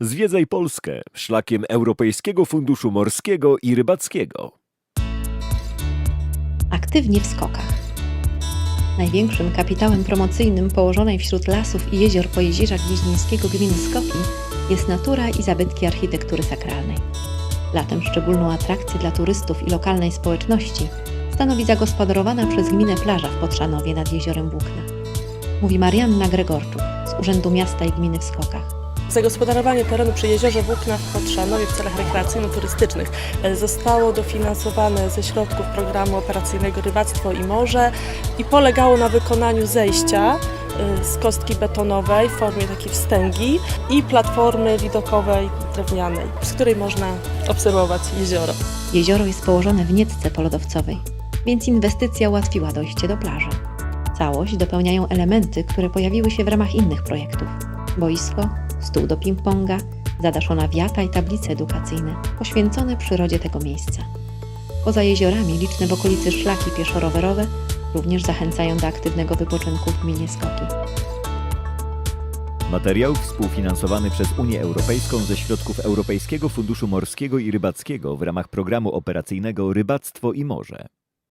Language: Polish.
Zwiedzaj Polskę szlakiem Europejskiego Funduszu Morskiego i Rybackiego. Aktywnie w skokach. Największym kapitałem promocyjnym położonej wśród lasów i jezior Pojezierza Gnieźnieńskiego gminy Skoki jest natura i zabytki architektury sakralnej. Latem szczególną atrakcję dla turystów i lokalnej społeczności stanowi zagospodarowana przez gminę plaża w Potrzanowie nad jeziorem Włókna. Mówi Marianna Gregorczuk z Urzędu Miasta i Gminy w Skokach. Zagospodarowanie terenu przy jeziorze Włókna w Potrzanowie w celach rekreacyjno-turystycznych e, zostało dofinansowane ze środków programu operacyjnego Rybactwo i Morze i polegało na wykonaniu zejścia e, z kostki betonowej w formie takiej wstęgi i platformy widokowej drewnianej, z której można obserwować jezioro. Jezioro jest położone w nietce polodowcowej, więc inwestycja ułatwiła dojście do plaży. Całość dopełniają elementy, które pojawiły się w ramach innych projektów. Boisko, stół do ping-ponga, zadaszona wiata i tablice edukacyjne poświęcone przyrodzie tego miejsca. Poza jeziorami liczne w okolicy szlaki pieszo-rowerowe również zachęcają do aktywnego wypoczynku w gminie Skoki. Materiał współfinansowany przez Unię Europejską ze środków Europejskiego Funduszu Morskiego i Rybackiego w ramach programu operacyjnego Rybactwo i Morze.